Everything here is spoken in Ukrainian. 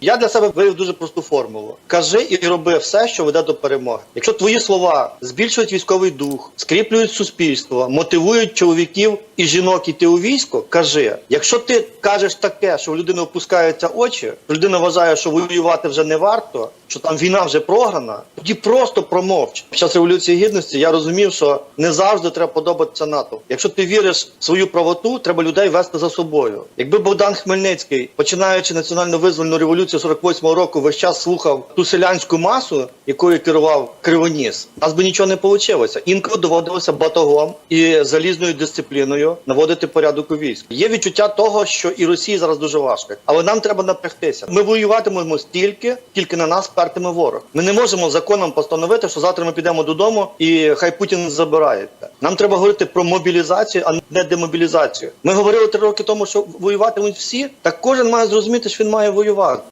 Я для себе вивів дуже просту формулу: кажи і роби все, що веде до перемоги. Якщо твої слова збільшують військовий дух, скріплюють суспільство, мотивують чоловіків і жінок іти у військо, кажи. Якщо ти кажеш таке, що у людини опускаються очі, людина вважає, що воювати вже не варто, що там війна вже програна, тоді просто промовч. Під час революції гідності я розумів, що не завжди треба подобатися НАТО. Якщо ти віриш в свою правоту, треба людей вести за собою. Якби Богдан Хмельницький, починаючи національно визвольну революцію 48-го року, весь час слухав ту селянську масу, якою керував Кривоніс, нас би нічого не вийшло. Інколи доводилося батогом і залізною дисципліною наводити порядок у військ. Є відчуття того, що і Росії зараз дуже важко, але нам треба напрягтися. Ми воюватимемо стільки, тільки на нас пертиме ворог. Ми не можемо законом постановити, що завтра ми підемо додому і хай Путін забирається. Нам треба говорити про мобілізацію, а не демобілізацію. Ми говорили три роки тому, що воюватимуть всі. Так кожен має зрозуміти, що він має воювати.